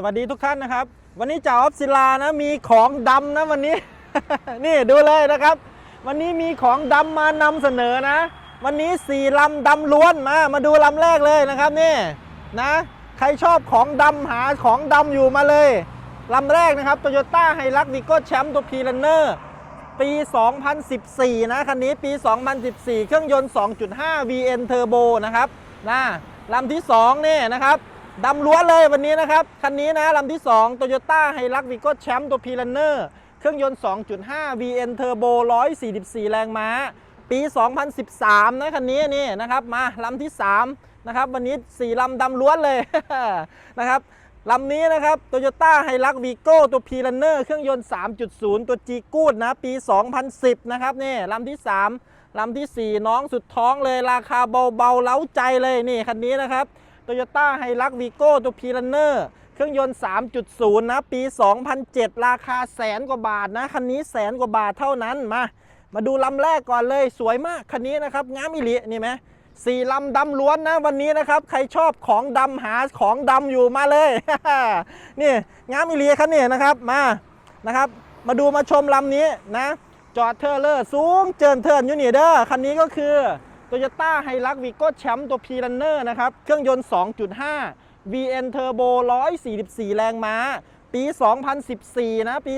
สวัสดีทุกท่านนะครับ วันนี้จ่าออฟศิลานะมีของดำนะวันนี้ นี่ดูเลยนะครับ วันนี้มีของดำมานำเสนอนะ วันนี้สี่ลำดำล้วนมา มาดูลำแรกเลยนะครับนี่นะ ใครชอบของดำหาของดำอยู่มาเลยลำแรกนะครับ Toyota h i l u x v i g o แชมป์ตัว p ี r u n n e r ปี 2014 นะคันนี้ปี 2014 เครื่องยนต์ 2.5 VN Turbo นะครับนะลำที่2นี่นะครับ ดำล้วนเลยวันนี้นะครับ คันนี้นะลำที่2 Toyota h i l u x v i g o แชมป์ตัว p ี r u n n e r เครื่องยนต์ 2.5 VN Turbo 144 แรงม้า ปี 2013 นะคันนี้นี่นะครับมาลำที่ 3 นะครับ วันนี้ 4 ลำดำล้วนเลยนะครับลำนี้นะครับ Toyota h i l u x v i g o ตัว p ี r u n n e r เครื่องยนต์ 3.0 ตัว G กูดนะปี 2010 นะครับนี่ลำที่ 3ลำทีสี่4 น้องสุดท้องเลยราคาเบาๆเล้าใจเลยนี่คันนี้นะครับ Toyota h i l u x v i g o ตัว p ี r u n n e r เครื่องยนต์ 3.0 นะ ปี 2007 ราคาแสนกว่าบาทนะ คันนี้แสนกว่าบาทเท่านั้นมา มาดูลำแรกก่อนเลยสวยมาก คันนี้นะครับงามอิลินี่ไหมสี่ลำดำล้วนนะวันนี้นะครับ ใครชอบของดำหาของดำอยู่มาเลยนี่งามอิลิคันนี้นะครับมานะครับ มาดูมาชมลำนี้นะ จอดเทอร์เลอร์สูงเจินเทินอยู่นี่เด้อคันนี้ก็คือ Toyota h i l u x v i g o แชมป์ตัว p ี r u n n e r นะครับ เครื่องยนต์ 2.5 VN Turbo 144 แรงม้า ปี 2014 นะ ปี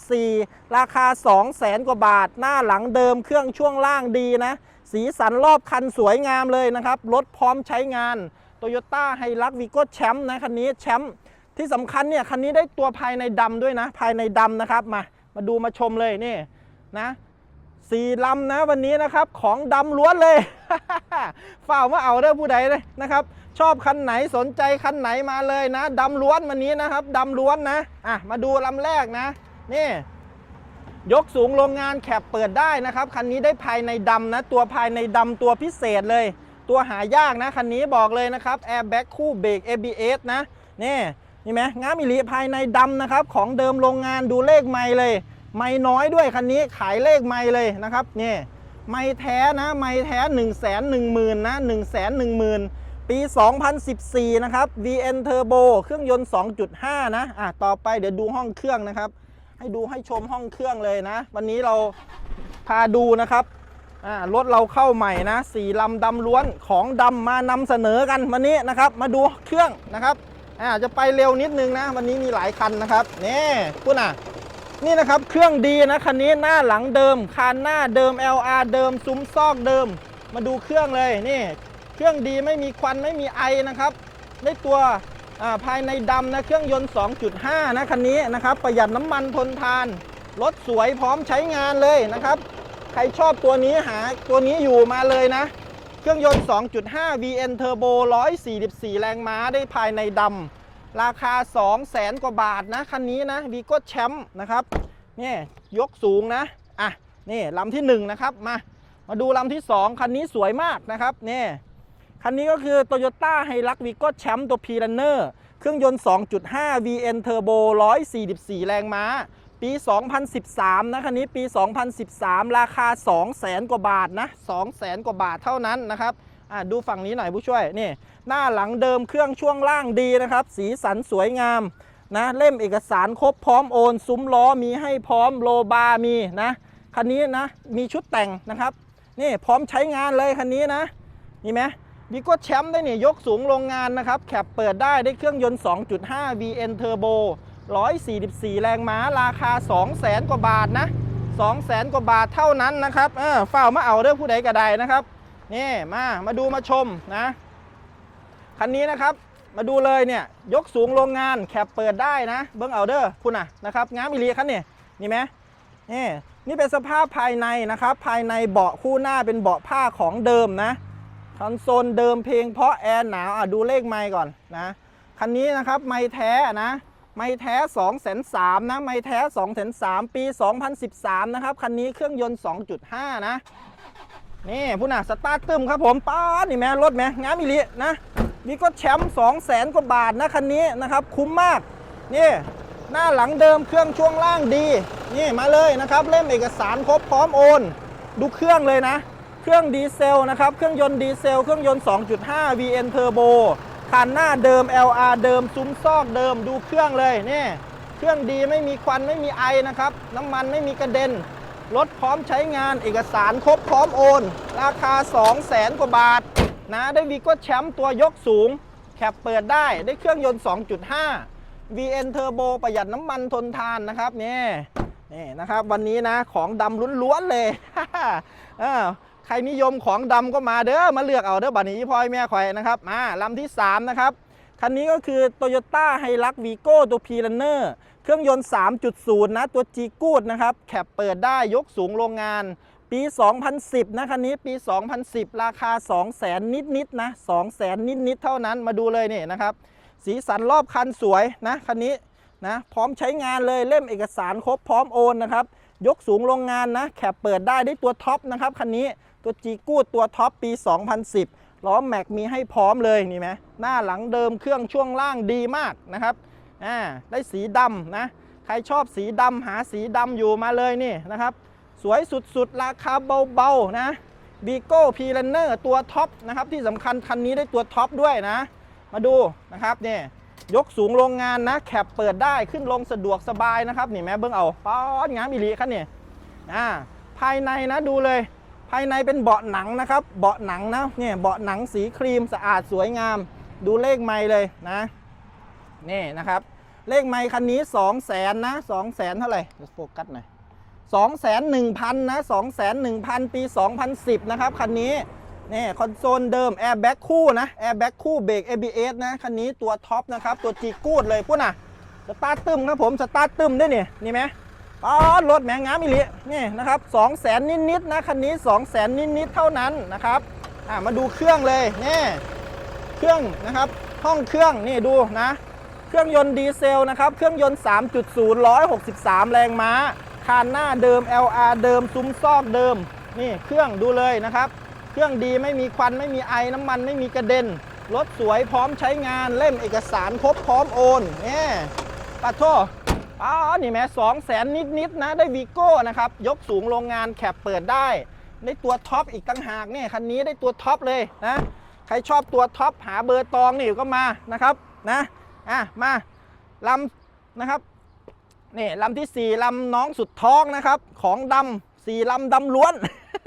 2014 ราคา 200,000 กว่าบาท หน้าหลังเดิม เครื่องช่วงล่างดีนะ สีสันรอบคันสวยงามเลยนะครับ รถพร้อมใช้งาน Toyota h i l u x v i g o แชมป์นะ คันนี้แชมป์ที่สำคัญเนี่ย คันนี้ได้ตัวภายในดำด้วยนะ ภายในดำนะครับ มา มาดูมาชมเลยนี่นะ สี่ลำนะวันนี้นะครับของดำล้วนเลยฝ่ามาเอาเด้อผู้ใดเลยนะครับ ชอบคันไหนสนใจคันไหนมาเลยนะดำล้วนวันนี้นะครับดำล้วนนะอะมาดูลำแรกนะ นี่ ยกสูงโรงงานแคปเปิดได้นะครับคันนี้ได้ภายในดำนะ ตัวภายในดำตัวพิเศษเลย ตัวหายากนะคันนี้บอกเลยนะครับแอร์แบ็กคู่เบรก ABS นะนี่นี่ไหมงามอิลีภายในดำนะครับ ของเดิมโรงงานดูเลขไม่เลย ไม่น้อยด้วยคันนี้ขายเลขไม่เลยนะครับนี่ไม่แท้นะไม่แท้1 1 0 0 0 0นะ1 1 0 0 0 0 ปี 2014 นะครับ VN Turbo เครื่องยนต์ 2.5 นะอะต่อไปเดี๋ยวดูห้องเครื่องนะครับ ให้ดูให้ชมห้องเครื่องเลยนะ วันนี้เราพาดูนะครับอ่ารถเราเข้าใหม่นะสีลำดำล้วนของดำมานำเสนอกันวันนี้นะครับ มาดูเครื่องนะครับอ่าจะไปเร็วนิดนึงนะ วันนี้มีหลายคันนะครับนี่คุณอะ นี่นะครับเครื่องดีนะคันนี้หน้าหลังเดิมคานหน้าเดิม LR เดิมซุ้มซอกเดิม มาดูเครื่องเลยนี่เครื่องดีไม่มีควันไม่มีไอนะครับได้ตัวาภายในดำนะเครื่องยนต์ 2.5 นะคันนี้นะครับประหยัดน้ำมันทนทานรถสวยพร้อมใช้งานเลยนะครับ ใครชอบตัวนี้หาตัวนี้อยู่มาเลยนะ เครื่องยนต์ 2.5 VN Turbo 144 แรงม้าได้ภายในดำ ราคา 2 0 0แสนกว่าบาทนะคันนี้นะวีโก้แชมป์นะครับนี่ยกสูงนะอะนี่ลำที่ 1 นะครับ มามาดูลำที่ 2 คันนี้สวยมากนะครับนี่คันนี้ก็คือ Toyota h i l u x v i g o แชมป์ตัว p ี r u n n e r เครื่องยนต์ 2.5 VN Turbo 144 แรงม้า ปี 2013 นะคันนี้ปี 2013 ราคา 2 0 0แสนกว่าบาทนะ 2 0 0แสนกว่าบาทเท่านั้นนะครับ อะดูฝั่งนี้หน่อยผู้ช่วยนี่หน้าหลังเดิมเครื่องช่วงล่างดีนะครับ สีสันสวยงามนะเล่มเอกสารครบพร้อมโอน ซุ้มล้อมีให้พร้อมโลบาร์มีนะคันนี้นะมีชุดแต่งนะครับนี่พร้อมใช้งานเลยคันนี้นะนี่ไหมดีก็แชมป์ได้เนี่ยยกสูงโรงงานนะครับแคปเปิดได้ได้เครื่องยนต์ 2.5 VN Turbo 144 แรงม้าราคา 2 0 0แสนกว่าบาทนะ2 0 0แสนกว่าบาทเท่านั้นนะครับเออฝ้ามาเอาเด้อผู้ใดก็ได้นะครับ นี่มามาดูมาชมนะคันนี้นะครับมาดูเลยเนี่ยยกสูงโรงงานแคปเปิดได้นะเบิ้งเอาเดอร์คุณอะนะครับง้ามอิลีคันนี่นี่ไหมนี่นี่เป็นสภาพภายในนะครับ ภายในเบาะคู่หน้าเป็นเบาะผ้าของเดิมนะคอนโซลเดิมเพลงเพราะแอร์หนาวอะดูเลขไมค์ก่อนนะคันนี้นะครับไมค์แท้นะไมค์แท้2 0 0 0 0นะไมค์แท้2 0 0 0 0ปี 2013 นะครับ คันนี้เครื่องยนต์ 2.5 นะ นี่ผู้น่ะสตาร์ทตึมครับผมป้านี่แม่รถแม่งามอิลินะนี่ก็แชมป์2 0 0แสนกว่าบาทนะคันนี้นะครับ คุ้มมาก นี่หน้าหลังเดิมเครื่องช่วงล่างดี นี่มาเลยนะครับ เล่มเอกสารครบพร้อมโอน ดูเครื่องเลยนะ เครื่องดีเซลนะครับ เครื่องยนต์ดีเซล เครื่องยนต์ 2.5 VN Turbo คันหน้าเดิม LR เดิมซุ้มซอกเดิมดูเครื่องเลยนี่ เครื่องดีไม่มีควันไม่มีไอนะครับ น้ำมันไม่มีกระเด็น รถพร้อมใช้งานเอกสารครบพร้อมโอน ราคา 2 0 0แสนกว่าบาท นะได้วีโก้แชมป์ตัวยกสูง แคปเปิดได้ได้เครื่องยนต์ 2.5 VN Turbo ประหยัดน้ำมันทนทานนะครับนี่นี่นะครับวันนี้นะของดำล้วนๆเลยอ้าใครนิยมของดำก็มาเด้อมาเลือกเอาเด้อบัดนี้พ่อยแม่ข่อยนะครับมาลำที่ 3 นะครับ คันนี้ก็คือ Toyota h i l u x Vigo ตัว p r u n n e r เครื่องยนต์ 3.0 นะ ตัว G กูดนะครับ แคปเปิดได้ยกสูงโรงงาน ปี 2010 นะคันนี้ปี 2010 ราคา 200,000 นิดๆนะ200,000 นิดๆเท่านั้นมาดูเลยนี่นะครับ สีสันรอบคันสวยนะคันนี้นะพร้อมใช้งานเลยเล่มเอกสารครบพร้อมโอนนะครับยกสูงโรงงานนะแคปเปิดได้ได้ตัวท็อปนะครับคันนี้ตัว G กูดตัวท็อปปี 2010 ล้อแม็กมีให้พร้อมเลยนี่ไหมหน้าหลังเดิมเครื่องช่วงล่างดีมากนะครับอ่าได้สีดำนะใครชอบสีดำหาสีดำอยู่มาเลยนี่นะครับ สวยสุดๆ ราคาเบาๆนะบีโก้พีลันเนอร์ตัวท็อปนะครับที่สำคัญคันนี้ได้ตัวท็อปด้วยนะ มาดูนะครับนี่ยกสูงโรงงานนะแคปเปิดได้ขึ้นลงสะดวกสบายนะครับนี่แม่เบิ้งเอาป๊อดงามอิลีคันนี่อ่าภายในนะดูเลย ภายในเป็นเบาะหนังนะครับ เบาะหนังนะเนี่ยเบาะหนังสีครีมสะอาดสวยงาม ดูเลขไม้เลยนะนี่นะครับ เลขไม้คันนี้2 0 0แสนนะ2 0 0แสนเท่าไหร่เดี๋ยวโฟกัสหน่อย2 1 0 0 0นะ2 1 0 0 0ปี 2010 นะครับคันนี้นี่คอนโซลเดิมแอร์แบ็กคู่นะแอร์แบ็กคู่เบรก ABS นะคันนี้ตัวท็อปนะครับ ตัวจีกูดเลยพวกน่ะสตาร์ทตึมครับผมสตาร์ทตึมได้นี่นี่ไหม ป๊อดรถแหมงงามอิลินี่นะครับ2 0 0แสนนิดๆนะคันนี้2 0 0แสนนิดๆเท่านั้นนะครับอ่ามาดูเครื่องเลยนี่เครื่องนะครับห้องเครื่องนี่ดูนะ เครื่องยนต์ดีเซลนะครับ เครื่องยนต์ 3.0 163 แรงม้า คานหน้าเดิม LR เดิม ซุ้มซอกเดิม นี่เครื่องดูเลยนะครับ เครื่องดีไม่มีควันไม่มีไอน้ำมันไม่มีกระเด็น รถสวยพร้อมใช้งานเล่มเอกสารครบพร้อมโอนนี่ปัดโท อ๋อนี่แม่สองแสนนิดๆนะได้วีโก้นะครับ ยกสูงโรงงานแคปเปิดได้ ได้ตัวท็อปอีกตั้งหากเนี่ยคันนี้ได้ตัวท็อปเลยนะใครชอบตัวท็อปหาเบอร์ตองนี่ก็มานะครับนะอะมาลำนะครับนี่ลำที่ 4ลำน้องสุดท้องนะครับ ของดำสี่ลำดำล้วน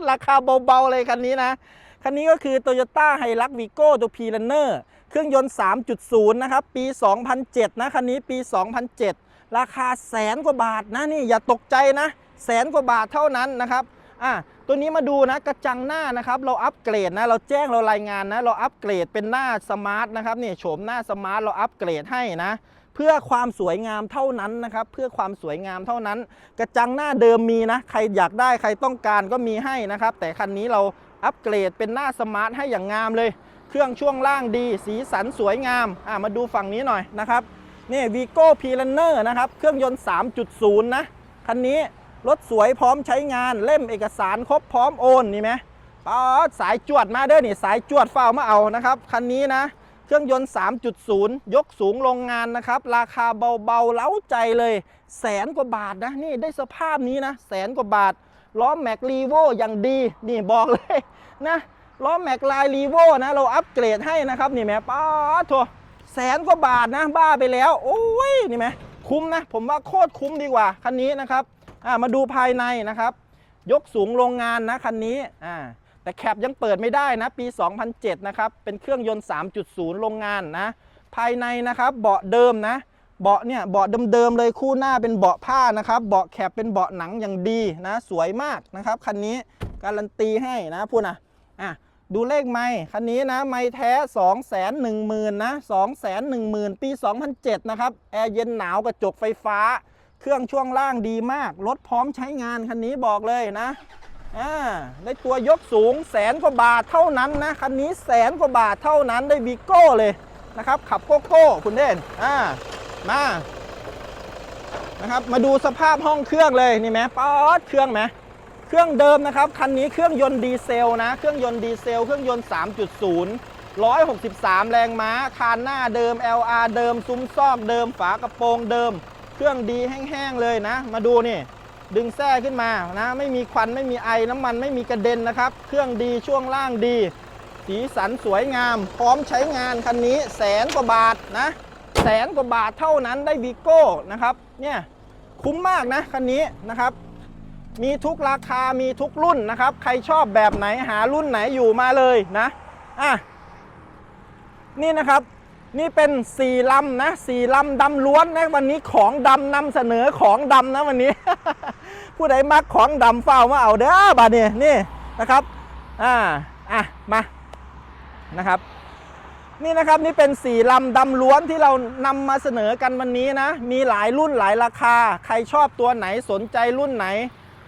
ราคาเบาๆเลยคันนี้นะ คันนี้ก็คือ Toyota h i l u x Vigo ตัว p r u n n e r เครื่องยนต์ 3.0 นะครับ ปี 2007 นะ คันนี้ปี 2007 ราคาแสนกว่าบาทนะนี่อย่าตกใจนะแสนกว่าบาทเท่านั้นนะครับอะตัวนี้มาดูนะกระจังหน้านะครับเราอัปเกรดนะเราแจ้งเรารายงานนะเราอัปเกรดเป็นหน้าสมาร์ทนะครับนี่โฉมหน้าสมาร์ทเราอัปเกรดให้นะ เพื่อความสวยงามเท่านั้นนะครับเพื่อความสวยงามเท่านั้น กระจังหน้าเดิมมีนะใครอยากได้ใครต้องการก็มีให้นะครับ แต่คันนี้เราอัปเกรดเป็นหน้าสมาร์ทให้อย่างงามเลย เครื่องช่วงล่างดี สีสันสวยงามอะมาดูฝั่งนี้หน่อยนะครับ นี่ Vigo p r u n n e r นะครับ เครื่องยนต์ 3.0 นะ คันนี้รถสวยพร้อมใช้งานเล่มเอกสารครบพร้อมโอนนี่ไหมป๊อสายจวดมาเด้อนี่สายจวดเฝ้ามาเอานะครับ คันนี้นะ เครื่องยนต์ 3.0 ยกสูงโรงงานนะครับ ราคาเบาๆ เล้าใจเลยแสนกว่าบาทนะ นี่ได้สภาพนี้นะ แสนกว่าบาท ล้อแม็กรีโวอย่างดี นี่บอกเลยนะล้อแม็กลายรีโวนะ เราอัปเกรดให้นะครับ นี่แม่ป๊าดโถ แสนกว่าบาทนะบ้าไปแล้ว โอ้ยนี่ไหมคุ้มนะ ผมว่าโคตรคุ้มดีกว่า คันนี้นะครับมาดูภายในนะครับ ยกสูงโรงงานนะคันนี้อ่าแต่แคปยังเปิดไม่ได้นะ ปี 2007 นะครับ เป็นเครื่องยนต์ 3.0 โรงงานนะ ภายในนะครับ เบาะเดิมนะ เบาะเนี่ย เบาะเดิมๆเลยคู่หน้าเป็นเบาะผ้านะครับ เบาะแคปเป็นเบาะหนังอย่างดีนะ สวยมากนะครับ คันนี้การันตีให้นะพูดนะ ดูเลขไม่คันนี้นะ ไม่แท้ 2 1 0 0 0 0นะ2 1 0 0 0 ปี 2007 นะครับ แอร์เย็นหนาวกระจกไฟฟ้า เครื่องช่วงล่างดีมาก รถพร้อมใช้งานคันนี้บอกเลยนะอ่าได้ตัวยกสูงแสนกว่าบาทเท่านั้นนะ คันนี้แสนกว่าบาทเท่านั้นได้วีโก้เลยนะครับ ขับโกโก้คุณเด่นอ่ามานะครับมาดูสภาพห้องเครื่องเลยนี่ไหมป๊อดเครื่องไหม ครื่องเดิมนะครับ คันนี้เครื่องยนต์ดีเซลนะ เครื่องยนต์ดีเซล เครื่องยนต์ 3.0 163 แรงม้า คานหน้าเดิม LR เดิม ซุ้มซอกเดิม ฝากระโปรงเดิม เครื่องดีแห้งๆเลยนะ มาดูนี่ ดึงแส้ขึ้นมานะ ไม่มีควัน ไม่มีไอ น้ำมัน ไม่มีกระเด็นนะครับ เครื่องดี ช่วงล่างดี สีสันสวยงาม พร้อมใช้งานคันนี้แสนกว่าบาทนะ แสนกว่าบาทเท่านั้นได้วีโก้นะครับ เนี่ย คุ้มมากนะคันนี้นะครับ มีทุกราคามีทุกรุ่นนะครับ ใครชอบแบบไหนหารุ่นไหนอยู่มาเลยนะอะนี่นะครับนี่เป็นสี่ลำนะสี่ลำดำล้วนนะวันนี้ของดำนำเสนอของดำนะวันนี้ ผู้ใดมักของดำเฝ้ามาเอาเด้อบาดนี่ยนี่นะครับอ่าอะมานะครับ นี่นะครับนี่เป็นสี่ลำดำล้วนที่เรานำมาเสนอกันวันนี้นะ มีหลายรุ่นหลายราคา ใครชอบตัวไหนสนใจรุ่นไหน